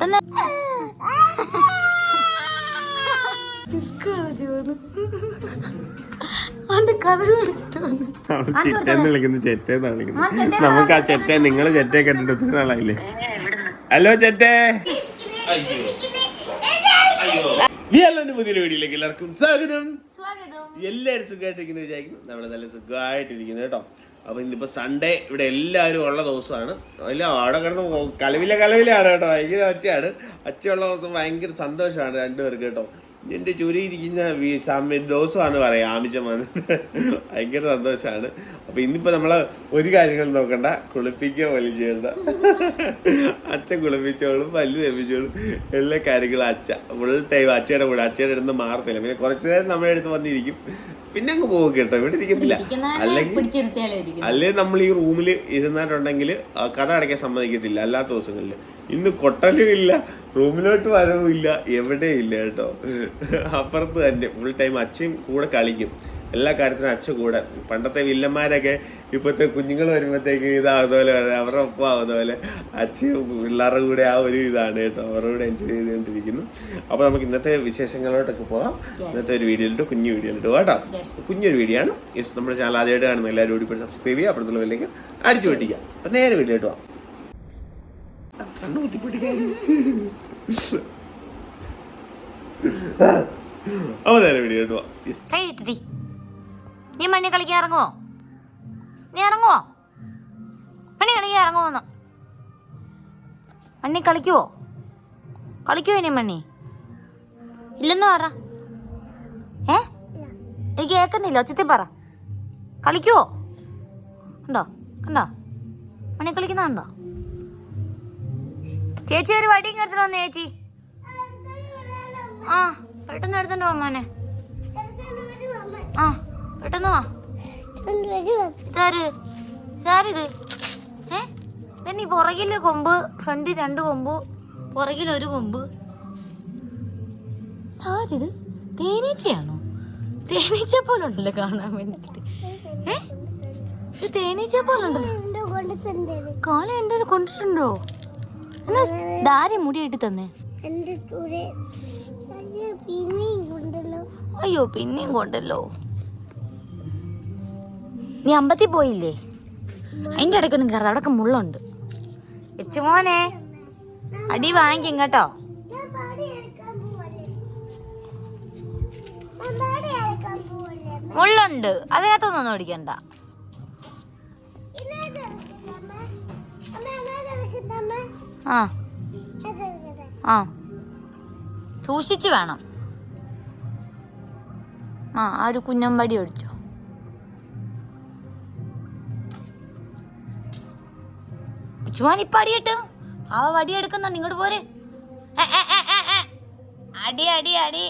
പെട്ടെന്ന്. നമുക്ക് ആ ചെറ്റ നിങ്ങൾ ചെറ്റയെ കണ്ടിട്ട് ഒത്തിരി നാളായില്ലേ? ഹലോ ചെറ്റേ. വിയല്ലന്റെ പുതിയൊരു വീഡിയോയിലേക്ക് എല്ലാവർക്കും സ്വാഗതം. സ്വാഗതം. എല്ലാവരും സുഖമായിട്ടിരിക്കുന്നു വിചാരിക്കുന്നു. നമ്മൾ നല്ല സുഖമായിട്ടിരിക്കുന്നു കേട്ടോ. അപ്പൊ ഇന്നിപ്പോ സൺഡേ ഇവിടെ എല്ലാവരും ഉള്ള ദിവസമാണ്. എല്ലാം അവിടെ കിടന്ന് കലവില കലവിലാണ് കേട്ടോ. ഭയങ്കര ഒച്ചയാണ്. ഒച്ചയുള്ള ദിവസം ഭയങ്കര സന്തോഷമാണ് രണ്ടുപേർക്ക് കേട്ടോ. എന്റെ ചുരിയിരിക്കുന്ന വി- സമയ ദിവസമാണെന്ന് പറയാം ആമിഷമാണ് ഭയങ്കര സന്തോഷമാണ് അപ്പോൾ ഇന്നിപ്പോൾ നമ്മൾ ഒരു കാര്യങ്ങൾ നോക്കണ്ട. കുളിപ്പിക്കുക പോലും ചെയ്യണ്ട അച്ഛൻ കുളിപ്പിച്ചോളും പല്ല് തെപ്പിച്ചോളും എല്ലാ കാര്യങ്ങളും അച്ഛ. ഫുൾ ടൈം അച്ഛയുടെ കൂടെ. അച്ഛയുടെ അടുത്ത് മാറത്തില്ല. പിന്നെ കുറച്ച് നേരം നമ്മുടെ അടുത്ത് വന്നിരിക്കും. പിന്നെ അങ്ങ് പോകും കേട്ടോ. ഇവിടെ ഇരിക്കത്തില്ല. അല്ലെങ്കിൽ അല്ലെ നമ്മൾ ഈ റൂമിൽ ഇരുന്നിട്ടുണ്ടെങ്കിൽ കഥ അടയ്ക്കാൻ സമ്മതിക്കത്തില്ല. അല്ലാത്ത ദിവസങ്ങളിൽ ഇന്ന് കൊട്ടലും ഇല്ല. റൂമിലോട്ട് വരവില്ല ഇല്ല കേട്ടോ. അപ്പുറത്ത് തന്നെ ഫുൾ ടൈം അച്ഛയും കൂടെ കളിക്കും. എല്ലാ കാര്യത്തിനും അച്ഛ കൂടെ. പണ്ടത്തെ വില്ലന്മാരൊക്കെ ഇപ്പോഴത്തെ കുഞ്ഞുങ്ങൾ വരുമ്പോഴത്തേക്ക് ഇതാകുന്നതുപോലെ പോലെ അവരുടെ ഒപ്പം ആവുന്ന പോലെ അച്ഛൻ പിള്ളേരുടെ കൂടെ ആ ഒരു ഇതാണ് കേട്ടോ. അവരുടെ കൂടെ എൻജോയ് ചെയ്തുകൊണ്ടിരിക്കുന്നു. അപ്പോൾ നമുക്ക് ഇന്നത്തെ വിശേഷങ്ങളോട്ടൊക്കെ പോകാം. ഇന്നത്തെ ഒരു വീഡിയോയിലിട്ട് കുഞ്ഞു വീഡിയോയിലിട്ട് കേട്ടോ. കുഞ്ഞൊരു വീഡിയോ ആണ് യെസ് നമ്മുടെ ചാനൽ ആദ്യമായിട്ട് കാണുന്ന എല്ലാവരും കൂടി ഇപ്പോൾ സബ്സ്ക്രൈബ് ചെയ്യുക അപ്പുറത്തുള്ള വലിലേക്ക് അടിച്ചു പൊട്ടിക്കുക അപ്പം നേരെ വീഡിയോ ഇട്ട് പോകാം കണ്ണു കുത്തിപ്പൊട്ടിക്കാൻ നേരെ വീഡിയോ യെസ് കൈ ഇട്ടിട്ടി നീ മണ്ണി കളിക്കാൻ ഇറങ്ങുവോ? നീ ഇറങ്ങുവോ? മണ്ണി കളിക്കാൻ ഇറങ്ങുവോന്ന്. മണ്ണി കളിക്കുവോ? കളിക്കുവോ ഇനി മണ്ണി? ഇല്ലെന്ന് പറ. ഏ? എനിക്ക് കേൾക്കുന്നില്ല? ഒച്ചത്തിൽ പറ. കളിക്കുവോ? ഉണ്ടോ? കണ്ടോ? മണി കളിക്കുന്ന കണ്ടോ ചേച്ചി ഒരു വടിയും എടുത്തിട്ട് വന്നേ ചേച്ചി. ആ പെട്ടെന്ന് എടുത്തോണ്ട് മോനെ. ആ പെട്ടെന്ന് വാ. ഇതാര്? ഇതാരിത്? ഏ? ഇതന്നെ ഈ പുറകിൽ കൊമ്പ് ഫ്രണ്ട് രണ്ട് കൊമ്പ് പുറകിൽ ഒരു കൊമ്പ്. ആരിത് തേനീച്ചയാണോ? തേനീച്ച പോലെ ഉണ്ടല്ലോ കാണാൻ വേണ്ടിട്ട്. ഏ? ഇത് തേനീച്ച പോലെ ഉണ്ടല്ലോ കോല എന്തോ കൊണ്ടിട്ടുണ്ടോ? എന്നാ ധാരി മുടിയായിട്ട് തന്നേ. കൂടെ പിന്നെയും കൊണ്ടല്ലോ. അയ്യോ പിന്നെയും കൊണ്ടല്ലോ. നീ അമ്പത്തി പോയില്ലേ? അതിന്റെ ഇടയ്ക്കൊന്നും കയറാം അവിടെ മുള്ളുണ്ട്. എച്ചുമോനെ അടി വാങ്ങിക്കും കേട്ടോ മുള്ളുണ്ട്. അതിനകത്തൊന്നും ഓടിക്കണ്ട ആ. ആ. സൂക്ഷിച്ച് വേണം. ആ ആ ഒരു കുഞ്ഞമ്പടി ഒഴിച്ചോ ചുവാൻ ഇപ്പൊ അടി കിട്ടും ആ വടി എടുക്കുന്നുണ്ട് ഇങ്ങോട്ട് പോരെ. അടി അടി അടി.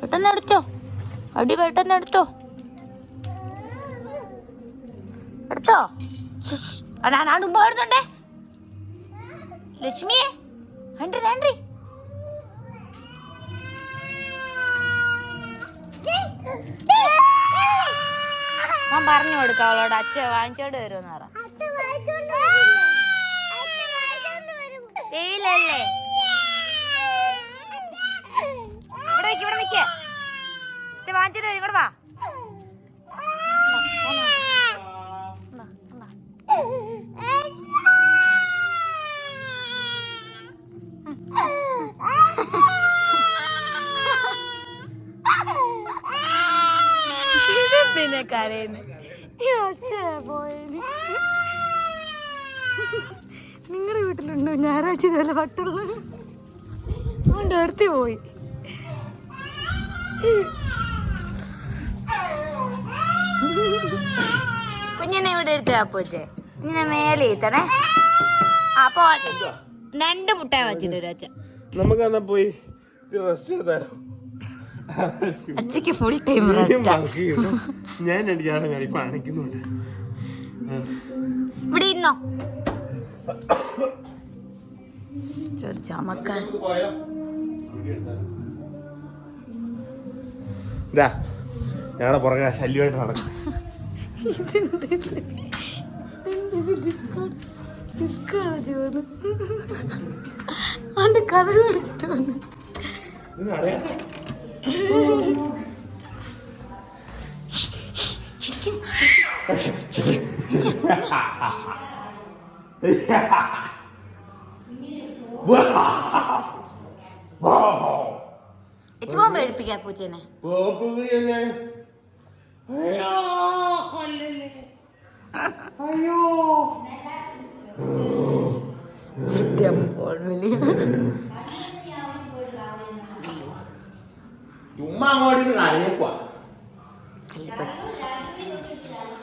പെട്ടെന്ന് എടുത്തോ. അടി പെട്ടെന്ന് എടുത്തോ. എടുത്തോ? ഞാൻ മുമ്പ് വരുന്നുണ്ടേ. ലക്ഷ്മിയെ ഹണ്ടി രണ്ടി ഞാൻ പറഞ്ഞു കൊടുക്കാം അവളോട് അച്ഛ വാങ്ങിച്ചോണ്ട് വരുമെന്ന് പറ. തേയിലല്ലേ ഇവിടെ നിക്ക് ഇവിടെ നിക്ക്. അച്ഛ വാങ്ങിച്ചോണ്ട് വരും ഇങ്ങോട്ട് വാ. കരയുന്നെ? പോയത് നിങ്ങളുടെ വീട്ടിലുണ്ടോ? ഞായറാഴ്ച ഇതുപോലെ പട്ടുള്ള അതുകൊണ്ട് അടുത്ത് പോയി. കുഞ്ഞിനെ ഇവിടെ എടുത്ത് അപ്പൂച്ചേ ഇങ്ങനെ മേലെ ഇരുത്തണേ. അപ്പൊ രണ്ട് മുട്ടായ വച്ചിട്ട് ഒരു അച്ഛൻ. നമുക്ക് എന്നാ പോയി റെസ്റ്റ് എടുത്താലോ? അച്ഛക്ക് ഫുൾ ടൈം. ഞാൻ അടിക്കാതെ ഞാൻ ഇപ്പൊ അണയ്ക്കുന്നുണ്ട് ഇവിടെ ഇരുന്നോ? ചൊരു ചമക്കാൻ. ഇതാ ഞങ്ങളുടെ പുറകെ ശല്യമായിട്ട് നടക്കും. അവന്റെ കഥ വന്നു. ഇച്ചുപോകാൻ പേടിപ്പിക്കാം പൂച്ചേനെ ചുമ്മാ അങ്ങോട്ട് കരഞ്ഞേക്കുവാ കല്ലിക്കൊച്ച ഇല്ല ഇല്ല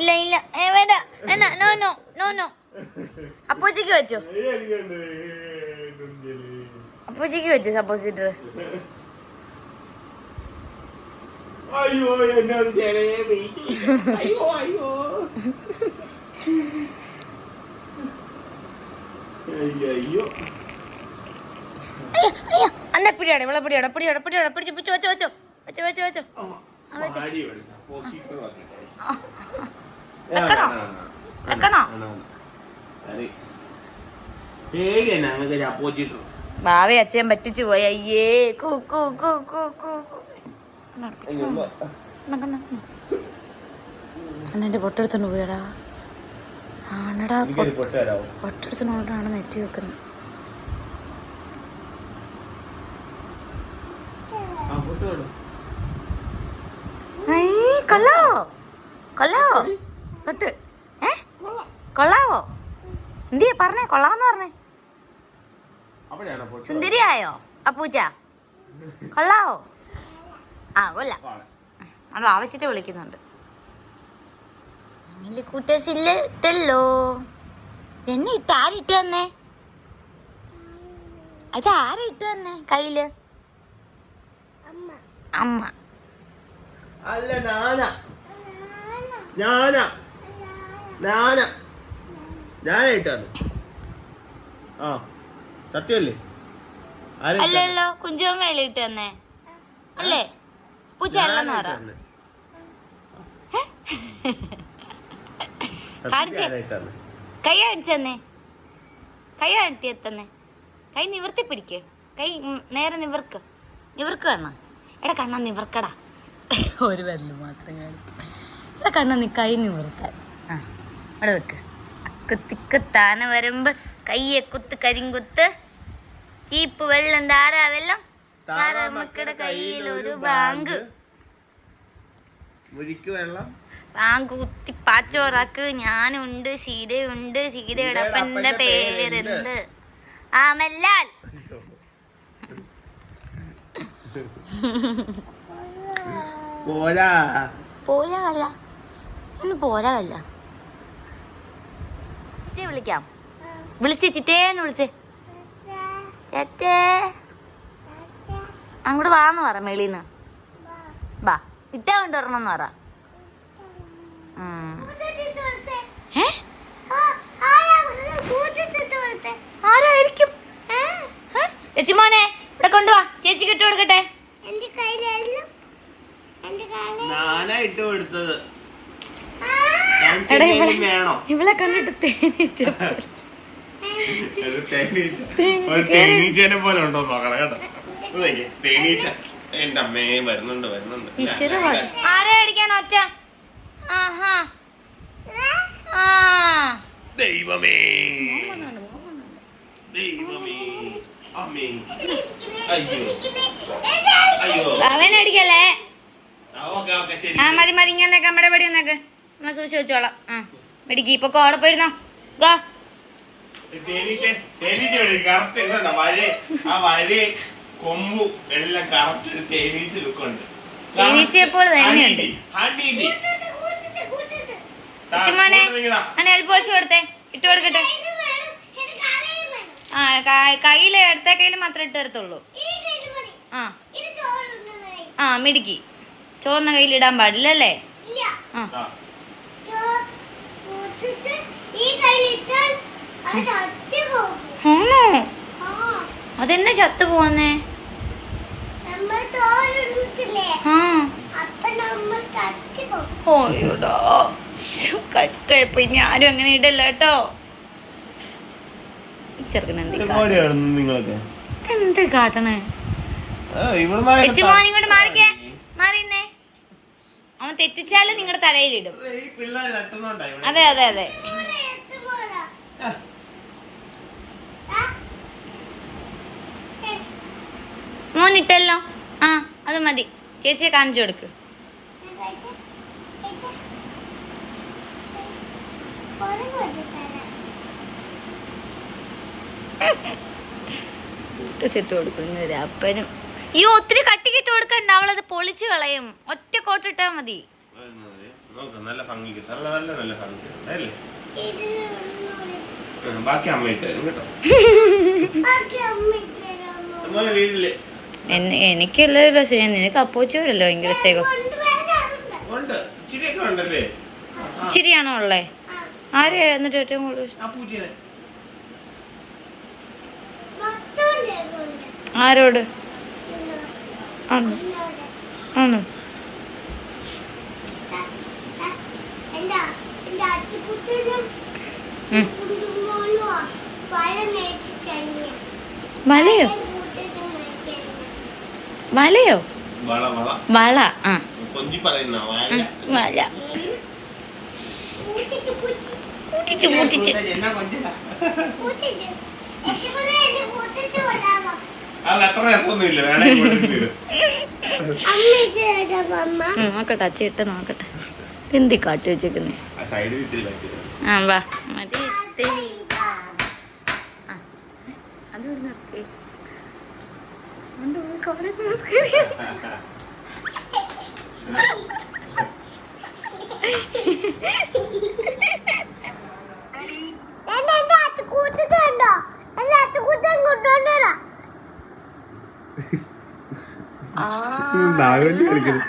ഇല്ല ഇല്ല. ഏ വേണ്ട. വേണ്ട നോ നോ നോ നോ അപ്പൂച്ചയ്ക്ക് വെച്ചു. അപ്പൂച്ചയ്ക്ക് വെച്ചു സപ്പോസിറ്റർ അയ്യോ എന്നെ വെയിറ്റ് അയ്യോ അയ്യോ. അയ്യോ അന്ന പിടിയാടെ ഇവളെ പിടിയാടെ പിടിയാടെ പിടിയാടെ പിടിച്ച് പിടിച്ച് വെച്ചോ വെച്ചോ. വെച്ചോ വെച്ചോ വെച്ചോ. ഭാവി അച്ഛൻ പറ്റിച്ചു പോയി. അയ്യേ കൂ കൂ കൂ കൂ കൂ കൂ. അണ്ണന്റെ പൊട്ടെടുത്തോണ്ട് പോയടാ. ആണടാ പൊട്ടടുത്തോണ്ടാണ് നെറ്റി വെക്കുന്നത്. ആ പൊട്ട് കൊള്ളാവോ കൊള്ളാവോ തൊട്ട് ഏ കൊള്ളാവോ എന്തിയെ പറഞ്ഞേ? കൊള്ളാന്ന് പറഞ്ഞേ. സുന്ദരിയായോ? അപ്പൂച്ച കൊള്ളാവോ? ആ കൊല്ല നമ്മൾ ആവശ്യത്തെ വിളിക്കുന്നുണ്ട്. ഇട്ടല്ലോ എന്നെ ഇട്ട് ആരിട്ട് തന്നെ അത് ആരാ ഇട്ട് വന്നേ? കയ്യിൽ? അമ്മ. അമ്മ. അല്ല ഞാനാ ഞാനാ ഞാനാ ഞാനായിട്ടാണ് ആ സത്യമല്ലേ ഇട്ടത്? അല്ലല്ലോ കുഞ്ചുമ്മയിൽ ഇട്ട് വന്നേ അല്ലേ? പൂച്ച അല്ലെന്ന് പറ. കാണിച്ചേ. കൈ അടിച്ചു തന്നെ. കൈ അടിത്തി കൈ നിവർത്തി പിടിക്കേ കൈ നേരെ നിവർക്ക്. നിവർക്ക് കണ്ണ. എടാ കണ്ണാ നിവർക്കടാ. ഒരു വരൽ മാത്രം കാണിക്കും എടാ കണ്ണ നീ കൈ നിവർത്താൻ ആ അവിടെ വെക്ക്. കുത്തിക്കുത്താന വരുമ്പോ കയ്യെ കുത്ത് കരിങ്കുത്ത്. ചീപ്പ് വെള്ളം താരാ വെള്ളം. താറാമക്കടെ കയ്യിൽ ഒരു ബാങ്ക്. വെള്ളം. ബാങ്ക് കുത്തി പാച്ചോറാക്ക്. ഞാനുണ്ട് സീതയുണ്ട് സീതയുടെ അപ്പന്റെ പേരെന്ത് ആമല്ലാൽ പോരാ. പോരാല്ല. ഇന്ന് പോരാല്ല. ചിറ്റേ വിളിക്കാം. വിളിച്ച് ചിറ്റേന്ന് വിളിച്ച്. ചേറ്റേ. അങ്ങോട്ട് വാന്ന് പറ മേളിന്ന്. ബാ ഇട്ടാ കൊണ്ടുവരണമെന്ന് പറ? ആരായിരിക്കും? ഏ? ലച്ചുമോനെ ഇവിടെ കൊണ്ടുവാ. ചേച്ചിക്ക് ഇട്ട് കൊടുക്കട്ടെ എന്റെ കയ്യിലെല്ലാം എന്റെ കയ്യിൽ ഞാനാ ഇട്ട് കൊടുത്തത്. എടാ, ഇവളെ- വേണോ? ഇവളെ കണ്ടിട്ട് തേനീച്ച തേനീച്ചേനെ പോലെ ഉണ്ടോ നോക്കണം കേട്ടോ. തേനീച്ച. എന്റെ അമ്മേ വരുന്നുണ്ട് വരുന്നുണ്ട്. ആരെ അടിക്കാൻ ഒറ്റ? ആഹാ. ആ. ദൈവമേ. ദൈവമേ. അമ്മേ. അയ്യോ. അയ്യോ. അവൻ അടിക്കല്ലേ? ആ, മതി മതി ഇങ്ങനെ നമ്മുടെ പടി വന്നേക്ക്. അമ്മ സൂക്ഷിച്ച് വെച്ചോളാം. ആ മെഡിക്ക് ഇപ്പൊ കോടെ പോയിരുന്നോ? ഗോ. തേനീച്ച തേനീച്ച കറക്റ്റ് ഇതുണ്ടോ ആ വര കൊമ്പും എല്ലാം കറക്റ്റ് ഒരു തേനീച്ച ലുക്കുണ്ട് തേനീച്ചയെ പോലെ തന്നെയുണ്ട്. അങ്ങനെ കൊടുത്തേ. ഇട്ട് കൊടുക്കട്ടെ. ആ ക- ഇടത്തെ കയ്യിൽ മാത്രമേ ഇട്ടെടുത്തുള്ളൂ കയ്യിൽ ആ ആ മിടുക്കി. ചോറിന് കയ്യിൽ ഇടാൻ പാടില്ല അല്ലേ ഇല്ല ആ. ആണോ? അതെന്നെ ചത്തു പോന്നേ നമ്മൾ തോലിട്ടില്ലേ ആ. അപ്പൊ നമ്മൾ ചത്തു പോകും. ഓയോടാ. കഷ്ടമായിപ്പോയി. ഞാനും അങ്ങനെ ഇടല്ല കേട്ടോ. ചെറുക്കനെന്ത് കാട്ടണേ? ഇങ്ങോട്ട് മാറിക്കേ. മാറിന്നേ. അവൻ തെറ്റിച്ചാലും നിങ്ങളുടെ തലയിലിടും. അതെ അതെ അതെ മോനിട്ടല്ലോ ആ, അത് മതി. ചേച്ചിയെ കാണിച്ചു കൊടുക്ക്. ഇട്ട് കൊടുക്കുന്നു ഒരു അപ്പനും. ഈ ഒത്തിരി കട്ടിക്കിട്ട് കൊടുക്കണ്ട അവളത് പൊളിച്ചു കളയും. ഒറ്റ കോട്ടിട്ടാ മതി. വരുന്നത് നല്ല കിട്ടും നല്ല നല്ല നല്ല കിട്ടും അല്ലേ? ബാക്കി അമ്മ ഇട്ട് കേട്ടോ. വീട്ടിൽ. രസം നിനക്ക് അപ്പോച്ചോടല്ലോ ഭയങ്കര സ്നേഹം ഇച്ചിരിയാണോ ഉള്ളേ? ആരെയാ എന്നിട്ട് ഏറ്റവും കൂടുതൽ. ആരോട്? മേടിച്ച് ആണ്. വലയോ. വലയോ വള ആ. കൊഞ്ചി പറയുന്ന വാഴ വല കൂട്ടി- കൂട്ടിച്ച് അത് അത്ര രസമൊന്നുമില്ല. വേണേ കൊണ്ടിരുന്നു അമ്മ ഇത് ആ അമ്മ? ഉം, നോക്കട്ടെ അച്ഛ ഇട്ട് നോക്കട്ടെ. തിന്തി കാട്ടി വെച്ചേക്കുന്നേ? ആ വാ. മതി ഇത്തിരി. ആ, അത് കൂട്ടം നിർത്തി. ഉണ്ട്, ഒരു കാലിൽ നമസ്കരിക്കാം. എന്നെ എന്റെ അച്ചുകൂട്ടിട്ട് കണ്ടോ? എന്റെ അച്ചുകൂട്ടൻ കൊണ്ടുവന്നതാ. നാഗവല്ലി കളിക്കുന്നു.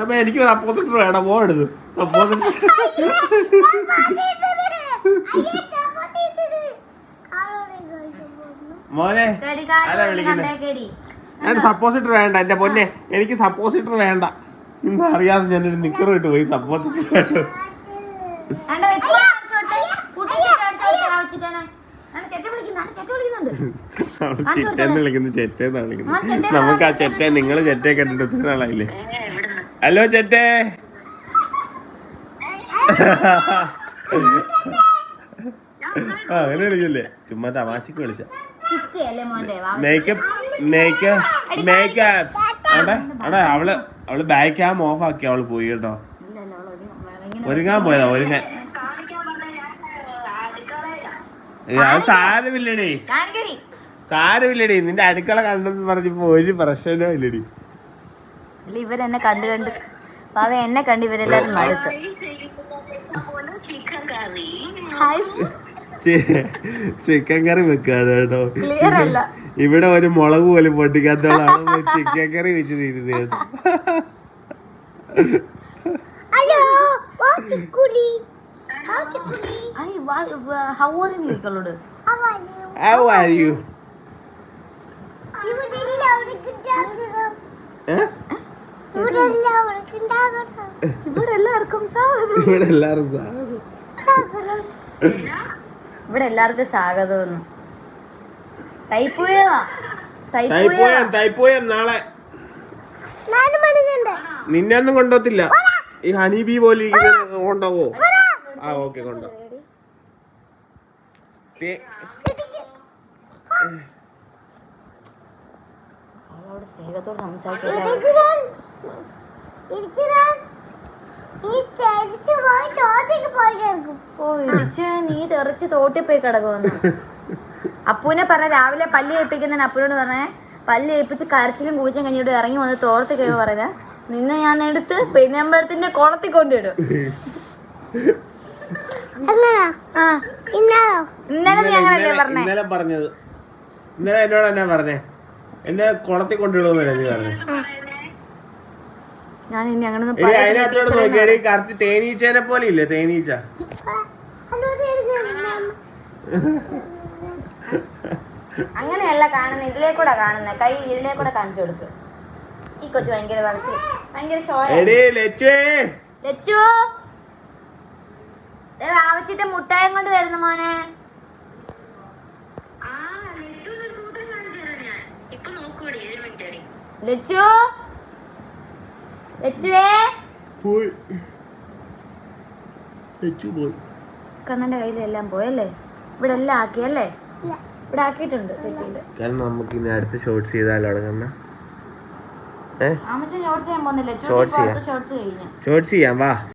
അമ്മ എനിക്ക് സപ്പോസിറ്റ് വേണം പോകരുത് സപ്പോസിറ്റ് അയ്യോ, ചപ്പാത്തിയിട്ടത്. ആരോടെ കഴിക്കുന്നു? മോനെ ആരാ കൊണ്ട് വിളിക്കുന്നെ? കണ്ടേ കടി. ഞാൻ സപ്പോസിറ്റർ വേണ്ട എന്റെ പൊന്നെ എനിക്ക് സപ്പോസിറ്റർ വേണ്ട ഇന്ന് അറിയാതെ ഞാനൊരു നിക്കർ ഇട്ട് പോയി സപ്പോർട്ട് വിളിക്കുന്നു, വിളിക്കുന്നു നമുക്ക് ആ ചെറ്റ നിങ്ങൾ ചെറ്റേ കണ്ടിട്ട് ഒത്തിരി നാളായില്ലേ? ഹലോ ചെറ്റേ. ആ അങ്ങനെ വിളിക്കല്ലേ? ചുമ്മാ തമാശക്ക് വിളിച്ച. മേക്കപ്പ് മേക്കപ്പ് മേക്കപ്പ് അവിടെ അവിടെ അവൾ അവൾ ബാക്ക് ക്യാം ഓഫ് ആക്കി അവൾ പോയി കേട്ടോ. ഒരുങ്ങാൻ പോയതാ ഒരുങ്ങാൻ അത് സാരമില്ലടി. സാരമില്ലടി. നിന്റെ അടുക്കള കണ്ടെന്ന് പറഞ്ഞപ്പോ ഒരു പ്രശ്നവും ഇല്ലടി. ഇല്ല, ഇവരെന്നെ കണ്ട് കണ്ട് പാവ എന്നെ കണ്ട് ഇവരെല്ലാരും മടുത്തു ചിക്കൻ കറി വെക്കാണ് കേട്ടോ. ക്ലിയർ അല്ല. ഇവിടെ ഒരു മുളക് പോലും പൊട്ടിക്കാത്തോളാണ് ചിക്കൻ കറി വെച്ച് തീരുന്നത്? ഇവിടെ എല്ലാവർക്കും? ഇവിടെ സ്വാഗതം. ഇവിടെ എല്ലാവർക്കും സ്വാഗതം. തൈപ്പൂയ തൈപ്പോയം നാളെ. നിന്നെ ഒന്നും കൊണ്ടുപോകത്തില്ല. ഈ ഹണി ബി പോലെ ഇരിക്കുന്ന കൊണ്ടുപോവോ ആ ഓക്കെ കൊണ്ടോ അവളോട് സ്നേഹത്തോട് സംസാരിക്കില്ല ഓ ഇടിച്ച് നീ തെറിച്ച് തോട്ടിപ്പോയി കിടക്കുമെന്ന് അപ്പൂനെ പറഞ്ഞ രാവിലെ പല്ല് ഏൽപ്പിക്കുന്നതിന് അപ്പൂനോട് പറഞ്ഞേ പല്ല് ഏൽപ്പിച്ച് കരച്ചിലും കൂച്ചും കഴിഞ്ഞിട്ട് ഇറങ്ങി വന്ന് തോർത്ത് കഴിവ് പറഞ്ഞ നിന്നെ ഞാൻ എടുത്ത് പെരുന്നമ്പഴത്തിന്റെ കുളത്തിൽ കൊണ്ടിടും ഇന്നാലോ? നീ അങ്ങനല്ലേ ഇന്നലെ- പറഞ്ഞേ? ഇന്നലെ പറഞ്ഞത്. ഇന്നലെ എന്നോട് എന്നാ പറഞ്ഞേ? എന്നെ കുളത്തിൽ കൊണ്ടുവിടുമെന്നല്ലേ നീ പറഞ്ഞേ? ഞാൻ ഇനി അങ്ങനെ കറക്റ്റ് തേനീച്ചേനെ പോലെ ഇല്ലേ തേനീച്ച? അങ്ങനെയല്ല കാണുന്നത് ഇതിലേ കൂടെ കാണുന്നത് കൈ ഇതിലേ കൂടെ കാണിച്ചു കൊടുക്ക്. ഈ കൊച്ചു ഭയങ്കര വളച്ച്. ഭയങ്കര ആവശ്യത്തെ ലച്ചു. മുട്ടായം കൊണ്ട് വരുന്നു മോനെ. ലച്ചു. ലച്ചുവേ. പോയി. ലച്ചു പോയി. കണ്ണന്റെ കയ്യിലെല്ലാം പോയല്ലേ? ഇവിടെ എല്ലാം ആക്കിയല്ലേ? ഇവിടെ ആക്കിയിട്ടുണ്ട് സെറ്റിയിൽ. കാരണം നമുക്ക് ഇനി അടുത്ത ഷോർട്സ് ചെയ്താലോ ഷോർട്സ് ചെയ്യാം. ഷോർട്സ് ചെയ്യാം വാ.